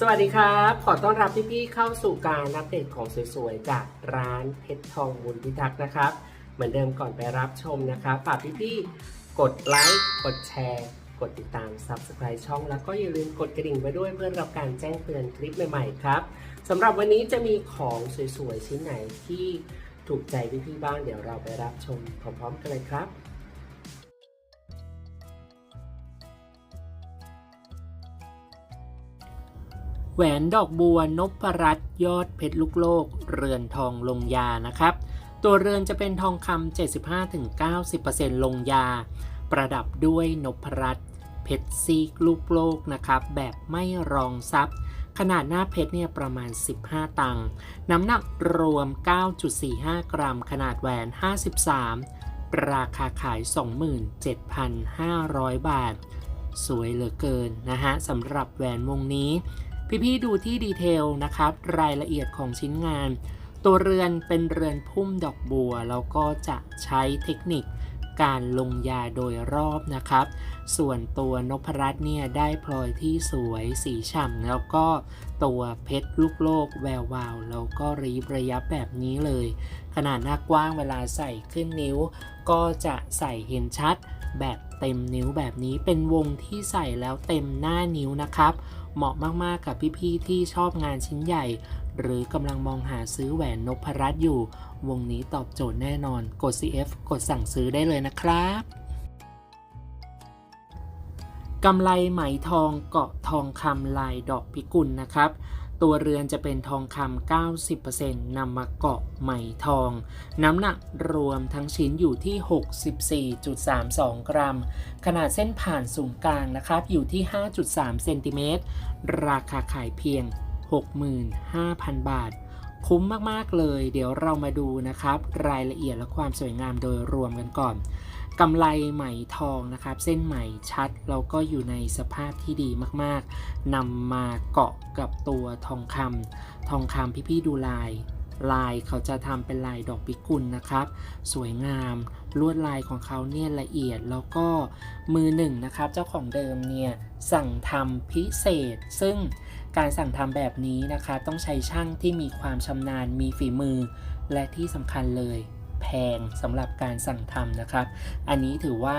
สวัสดีครับ ขอต้อนรับพี่ๆเข้าสู่การอัปเดตของสวยๆ จากร้านเพชรทองบุญพิทักษ์นะครับ เหมือนเดิมก่อนไปรับชมนะครับฝากพี่ๆกดไลค์กดแชร์ กดติดตาม Subscribe ช่อง แล้วก็อย่าลืมกดกระดิ่งไว้ด้วยเพื่อรับการแจ้งเตือนคลิปใหม่ๆครับสำหรับวันนี้จะมีของสวยๆ ชิ้นไหนที่ถูกใจพี่ๆบ้างเดี๋ยวเราไปรับชมพร้อมๆกันเลยครับ แหวนดอกบัวนพรัตยอดเพชรลูกโลก เรือนทองลงยานะครับ ตัวเรือนจะเป็นทองคำ 75-90%ลงยา ประดับด้วยนพรัตเพชรซีกลูกโลกนะครับ แบบไม่รองซับขนาดหน้าเพชรเนี่ยประมาณ 15 ตังค์น้ำหนักรวม 9.45 กรัม ขนาดแหวน 53 ราคาขาย 27,500 บาท สวยเหลือเกินนะฮะสำหรับแหวนวงนี้ พี่ๆดูที่ดีเทลนะครับ รายละเอียดของชิ้นงาน ตัวเรือนเป็นเรือนพุ่มดอกบัว แล้วก็จะใช้เทคนิคการลงยาโดยรอบนะครับ ส่วนตัวนพรัตน์เนี่ยได้พลอยที่สวยสีฉ่ำแล้วก็ตัวเพชรลูกโลกแวววาวแล้วก็รีบระยับแบบนี้เลย ขนาดหน้ากว้างเวลาใส่ขึ้นนิ้ว ก็จะใส่เห็นชัดแบบเต็มนิ้วแบบนี้เป็นวงที่ใส่แล้วเต็มหน้านิ้วนะครับ เหมาะมากๆกับพี่ๆที่ชอบงานชิ้นใหญ่ หรือกำลังมองหาซื้อแหวนนพรัตน์อยู่ วงนี้ตอบโจทย์แน่นอน กด CF กดสั่งซื้อได้เลยนะครับกำไลไหมทองเกาะทองคำลายดอกพิกุลนะครับ ตัวเรือนจะเป็นทองคำ 90%นำมาเกาะไหมทอง น้ำหนักรวมทั้งชิ้นอยู่ที่ 64.32 กรัม ขนาดเส้นผ่านศูนย์กลางนะครับ อยู่ที่ 5.3 เซนติเมตร ราคาขายเพียง 65,000 บาท คุ้มมากๆเลย เดี๋ยวเรามาดูนะครับ รายละเอียดและความสวยงามโดยรวมกันก่อนกำไรไหมทองนะครับ เส้นไหมชัดแล้วก็อยู่ในสภาพที่ดีมากๆนำมาเกาะกับตัวทองคำทองคำพี่ๆดูลายลายเขาจะทำเป็นลายดอกพิกุลนะครับ สวยงาม ลวดลายของเขาเนี่ยละเอียดแล้วก็มือหนึ่งนะครับ เจ้าของเดิมเนี่ยสั่งทำพิเศษ ซึ่ง การสั่งทำแบบนี้นะคะ ต้องใช้ช่างที่มีความชำนาญมีฝีมือ และที่สำคัญเลยแพงสำหรับการสั่งทำนะครับ อันนี้ถือว่า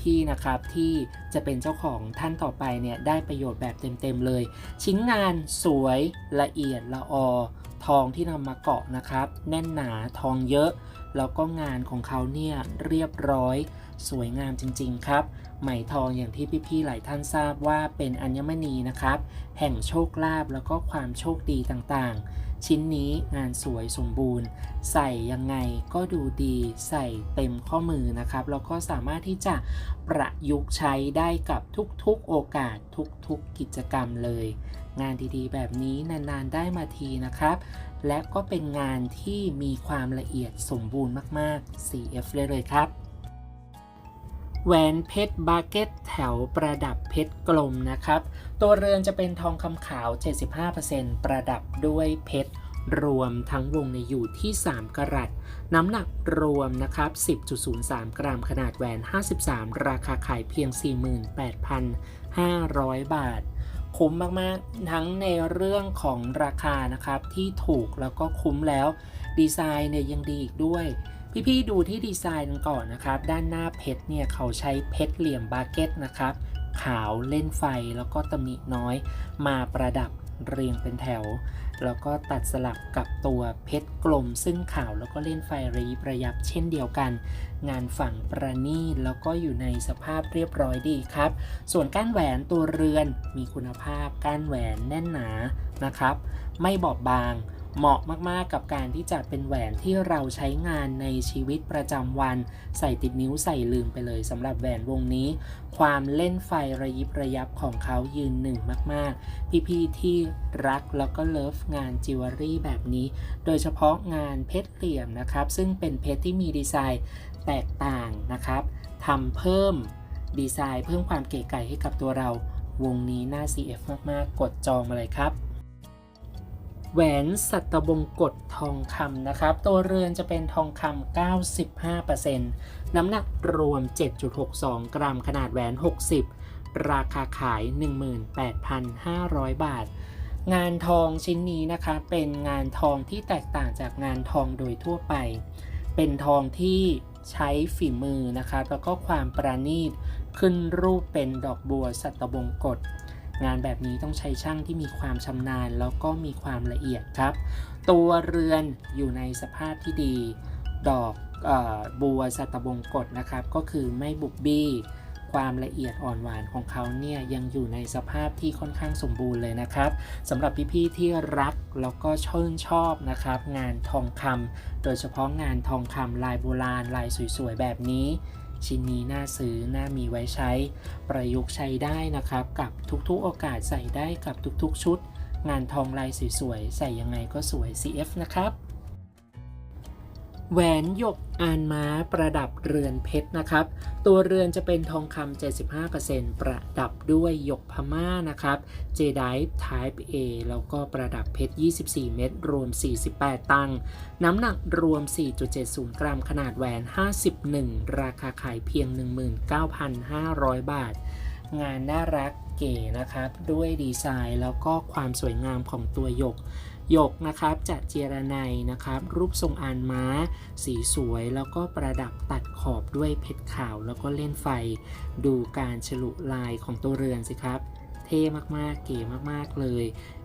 พี่ๆนะครับที่จะเป็นเจ้าของท่านต่อไปเนี่ย ได้ประโยชน์แบบเต็มๆเลย ชิ้นงานสวยละเอียดละออ ทองที่นำมาเกาะนะครับ แน่นหนาทองเยอะ แล้วก็งานของเขาเนี่ยเรียบร้อย สวยงามจริง ๆ ครับ ไหมทองอย่างที่พี่ๆหลายท่านทราบว่าเป็นอัญมณีนะครับ แห่งโชคลาภแล้วก็ความโชคดีต่างๆ ชิ้นนี้งานสวยสมบูรณ์ ใส่ยังไงก็ดูดีใส่เต็มข้อมือนะครับ แล้วก็สามารถที่จะประยุกต์ใช้ได้กับทุกๆโอกาสทุกๆกิจกรรมเลย งานดีๆ แบบนี้นานๆได้มาทีนะครับ และก็เป็นงานที่มีความละเอียดสมบูรณ์มาก ๆ CF เลยเลยครับ แหวนเพชรบาเก็ตแถวประดับเพชรกลมนะครับ ตัวเรือนจะเป็นทองคำขาว 75%ประดับด้วยเพชรรวมทั้งวงในอยู่ที่ 3 กรัต น้ำหนักรวมนะครับ 10.03 กรัม ขนาดแหวน 53 ราคาขายเพียง 48,500 บาท คุ้มมากๆ ทั้งในเรื่องของราคานะครับที่ถูกแล้วก็คุ้มแล้ว ดีไซน์เนี่ยยังดีอีกด้วย พี่ๆดูที่ดีไซน์กันก่อนนะครับ ด้านหน้าเพชรเนี่ยเขาใช้เพชรเหลี่ยมบาเก็ตนะครับขาวเล่นไฟแล้วก็ตำหนิน้อยมาประดับ เรียงเป็นแถว แล้วก็ตัดสลับกับตัวเพชรกลม ซึ่งขาวแล้วก็เล่นไฟระยิบระยับเช่นเดียวกัน งานฝั่งประณีตแล้วก็อยู่ในสภาพเรียบร้อยดีครับ ส่วนก้านแหวนตัวเรือนมีคุณภาพก้านแหวนแน่นหนานะครับ ไม่บอบบาง เหมาะมากๆกับการที่จะเป็นแหวนที่เราใช้งานในชีวิตประจำวัน ใส่ติดนิ้วใส่ลืมไปเลยสำหรับแหวนวงนี้ ความเล่นไฟระยิบระยับของเขายืนหนึ่งมากๆ พี่ๆที่รักแล้วก็เลิฟงานจิวเวลรี่แบบนี้ โดยเฉพาะงานเพชรเหลี่ยมนะครับ ซึ่งเป็นเพชรที่มีดีไซน์แตกต่างนะครับทำเพิ่มดีไซน์เพิ่มความเก๋ไก๋ให้กับตัวเราวงนี้น่า CF มาก ๆ กดจองมาเลยครับ แหวนสัตบงกฎทองคำนะครับ ตัวเรือนจะเป็นทองคำ 95%น้ำหนักรวม 7.62 กรัม ขนาดแหวน 60 ราคาขาย 18,500 บาท งานทองชิ้นนี้นะคะ เป็นงานทองที่แตกต่างจากงานทองโดยทั่วไป เป็นทองที่ใช้ฝีมือนะคะ แล้วก็ความประณีต ขึ้นรูปเป็นดอกบัวสัตบงกฎ งานแบบนี้ต้องใช้ช่างที่มีความชำนาญแล้วก็มีความละเอียดครับ ตัวเรือนอยู่ในสภาพที่ดี ดอกออบัวสัตบงกฎนะครับ ก็คือไม่บุบบี้ความละเอียดอ่อนหวานของเขาเนี่ยยังอยู่ในสภาพที่ค่อนข้างสมบูรณ์เลยนะครับสำหรับพี่ๆที่รักแล้วก็ชื่นชอบนะครับ งานทองคำโดยเฉพาะงานทองคำลายโบราณลายสวยๆแบบนี้ ชิ้นนี้น่าซื้อน่ามีไว้ใช้ ประยุกต์ใช้ได้นะครับ กับทุกๆโอกาสใส่ได้กับทุกๆชุด งานทองลายสวยๆใส่ยังไงก็สวย CF นะครับ แหวนหยกอานม้าประดับเรือนเพชรนะครับ ตัวเรือนจะเป็นทองคำ75%ประดับด้วยหยกพม่านะครับ j d i v e Type A แล้วก็ประดับเพชร 24 เม็ดรวม 48 ตังค์น้ำหนักรวม 4.70 กรัม ขนาดแหวน 51 ราคาขายเพียง 19,500 บาท งานน่ารักเก๋นะครับ ด้วยดีไซน์แล้วก็ความสวยงามของตัวหยก หยกนะครับจะเจรไนนะครับ รูปทรงอานม้า สีสวยแล้วก็ประดับตัดขอบด้วยเพชรขาว แล้วก็เล่นไฟ ดูการฉลุลายของตัวเรือนสิครับ เท่มากๆ เก๋มากๆเลย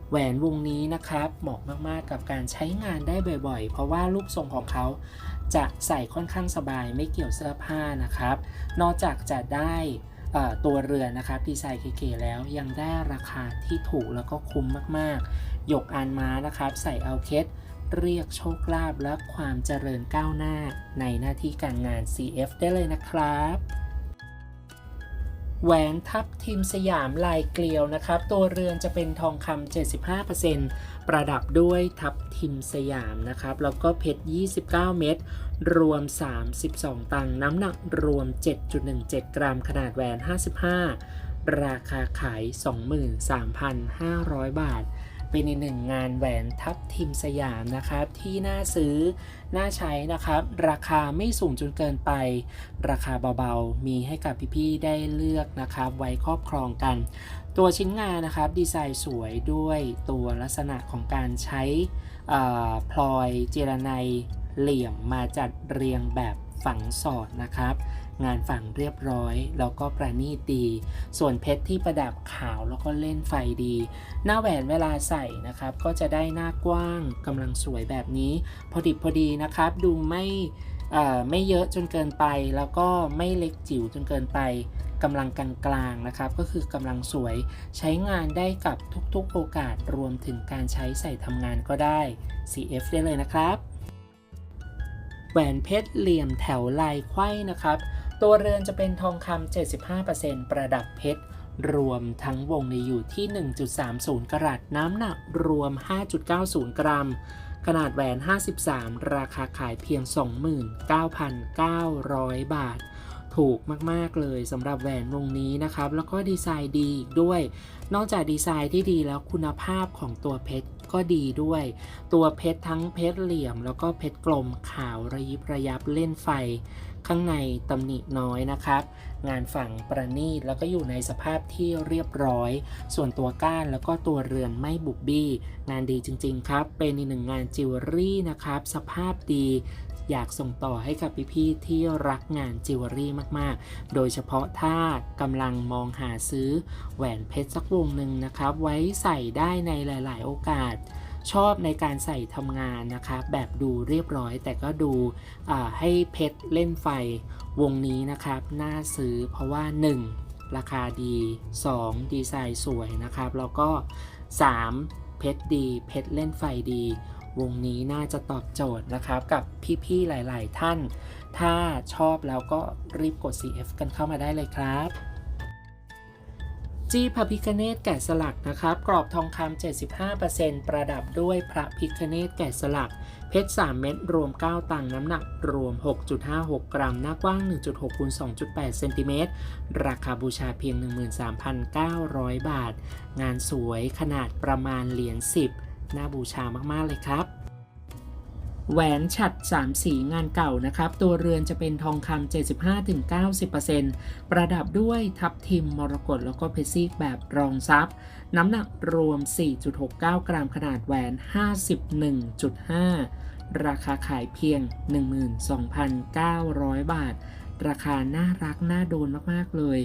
แหวนวงนี้นะครับเหมาะมากๆกับการใช้งานได้บ่อยๆ เพราะว่ารูปทรงของเขาจะใส่ค่อนข้างสบายไม่เกี่ยวเสื้อผ้านะครับ นอกจากจะได้ ตัวเรือนนะครับดีไซน์เก๋ๆแล้วยังได้ราคาที่ถูกแล้วก็คุ้มมากๆ หยกอานม้านะครับ ใส่เอาเคสเรียกโชคลาภและความเจริญก้าวหน้าในหน้าที่การงาน CF ได้เลยนะครับแหวนทับทิมสยามลายเกลียวนะครับ ตัวเรือนจะเป็นทองคำ75% ประดับด้วยทับทิมสยามนะครับ แล้วก็เพชร 29 เม็ด รวม 32 ตังค์ น้ำหนักรวม 7.17 กรัม ขนาดแหวน 55 ราคาขาย 23,500 บาท เป็นอีกหนึ่งงานแหวนทับทิมสยามนะครับที่น่าซื้อน่าใช้นะครับ ราคาไม่สูงจนเกินไป ราคาเบาๆ มีให้กับพี่ๆได้เลือกนะครับ ไว้ครอบครองกัน ตัวชิ้นงานนะครับดีไซน์สวยด้วยตัวลักษณะของการใช้พลอยเจรไนเหลี่ยมมาจัดเรียงแบบฝังสอดนะครับ งานฝังเรียบร้อยแล้วก็ประณีตดี ส่วนเพชรที่ประดับขาวแล้วก็เล่นไฟดี หน้าแหวนเวลาใส่นะครับ ก็จะได้หน้ากว้างกำลังสวยแบบนี้ พอดิบพอดีนะครับ ดูไม่ไม่เยอะจนเกินไป แล้วก็ไม่เล็กจิ๋วจนเกินไปกำลังกลางๆนะครับ ก็คือกำลังสวยใช้งานได้กับทุกๆโอกาสรวมถึงการใช้ใส่ทำงานก็ได้ CF ได้เลยนะครับ แหวนเพชรเหลี่ยมแถวลายไขว้นะครับ ตัวเรือนจะเป็นทองคำ 75%ประดับเพชร รวมทั้งวงในอยู่ที่ 1.30 กรัตน้ำหนักรวม 5.90 กรัม ขนาดแหวน 53 ราคาขายเพียง 29,900 บาท ถูกมาก ๆ เลยสำหรับแหวนวงนี้นะครับ แล้วก็ดีไซน์ดีด้วย นอกจากดีไซน์ที่ดีแล้วคุณภาพของตัวเพชรก็ดีด้วย ตัวเพชรทั้งเพชรเหลี่ยม แล้วก็เพชรกลมขาวระยิบระยับเล่นไฟ ข้างในตำหนิน้อยนะครับ งานฝั่งประณีตแล้วก็อยู่ในสภาพที่เรียบร้อย ส่วนตัวก้านแล้วก็ตัวเรือนไม่บุบบี้ งานดีจริง ๆ ครับ เป็นอีกหนึ่งงานจิวเวลรี่นะครับ สภาพดีอยากส่งต่อให้กับพี่ๆที่รักงานจิวเวลรี่มากๆ โดยเฉพาะถ้ากำลังมองหาซื้อแหวนเพชรสักวงหนึ่งนะครับ ไว้ใส่ได้ในหลาย ๆ โอกาส ชอบในการใส่ทำงานนะครับแบบดูเรียบร้อย แต่ก็ดูให้เพชรเล่นไฟวงนี้นะครับ น่าซื้อเพราะว่า 1. ราคาดี 2. ดีไซน์สวยนะครับ แล้วก็ 3. เพชรดี เพชรเล่นไฟดี วงนี้น่าจะตอบโจทย์นะครับ กับพี่ๆหลาย ๆ ท่าน ถ้าชอบแล้วก็รีบกด CF กันเข้ามาได้เลยครับ จี้พระพิคเนตแกะสลักนะครับ กรอบทองคำ75%ประดับด้วยพระพิคเนตแกะสลัก เพชร 3 เม็ดรวม 9 ตังน้ำหนัก รวม 6.56 กรัม หน้ากว้าง 1.6คูณ2.8เซนติเมตรราคาบูชาเพียง 13,900 บาท งานสวยขนาดประมาณเหรียญ10 น่าบูชามาก ๆ เลยครับ แหวนฉัด 3 สีงานเก่านะครับ ตัวเรือนจะเป็นทองคำ 75-90%ประดับด้วยทับทิมมรกตแล้วก็เพชรซีกแบบรองซับ น้ำหนักรวม 4.69 กรัมขนาดแหวน 51.5 ราคาขายเพียง 12,900 บาท ราคาน่ารักน่าโดนมาก ๆ เลย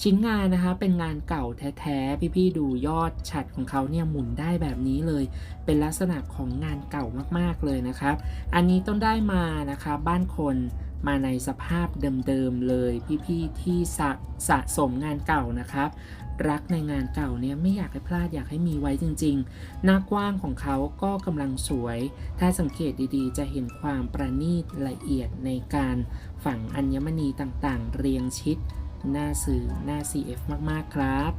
ชิ้นงานนะคะเป็นงานเก่าแท้ๆ พี่ๆดูยอดฉัดของเขาเนี่ยหมุนได้แบบนี้เลย เป็นลักษณะของงานเก่ามากๆเลยนะครับ อันนี้ต้องได้มานะคะบ้านคนมาในสภาพเดิมๆเลยพี่ๆที่สะสะสมงานเก่านะครับ รักในงานเก่าเนี่ยไม่อยากให้พลาดอยากให้มีไว้จริงๆ หน้ากว้างของเขาก็กำลังสวย ถ้าสังเกตดีๆ จะเห็นความประณีตละเอียดในการฝังอัญมณีต่างๆ เรียงชิด หน้าสื่อหน้า CF มากๆครับ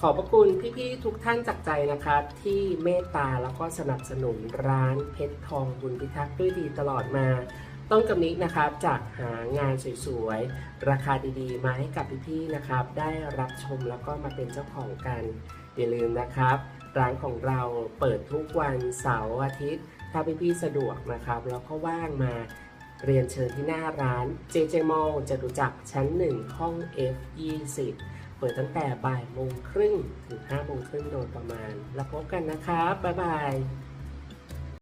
ขอบพระคุณพี่ๆทุกท่านจากใจนะครับ ที่เมตตาแล้วก็สนับสนุนร้านเพชรทองบุญพิทักษ์ด้วยดีตลอดมา ต้นกำนิกนะครับจะหางานสวยๆ ราคาดีๆ มาให้กับพี่ๆนะครับ ได้รับชมแล้วก็มาเป็นเจ้าของกันอย่าลืมนะครับ ร้านของเราเปิดทุกวันเสาร์อาทิตย์ ถ้าพี่ๆสะดวกนะครับ แล้วก็ว่างมา เรียนเชิญที่หน้าร้าน JJ Mall จตุจักรชั้น 1 ห้อง F20 เปิดตั้งแต่บ่ายโมงครึ่งถึง5โมงครึ่งโดยประมาณ แล้วพบกันนะครับบ๊ายบาย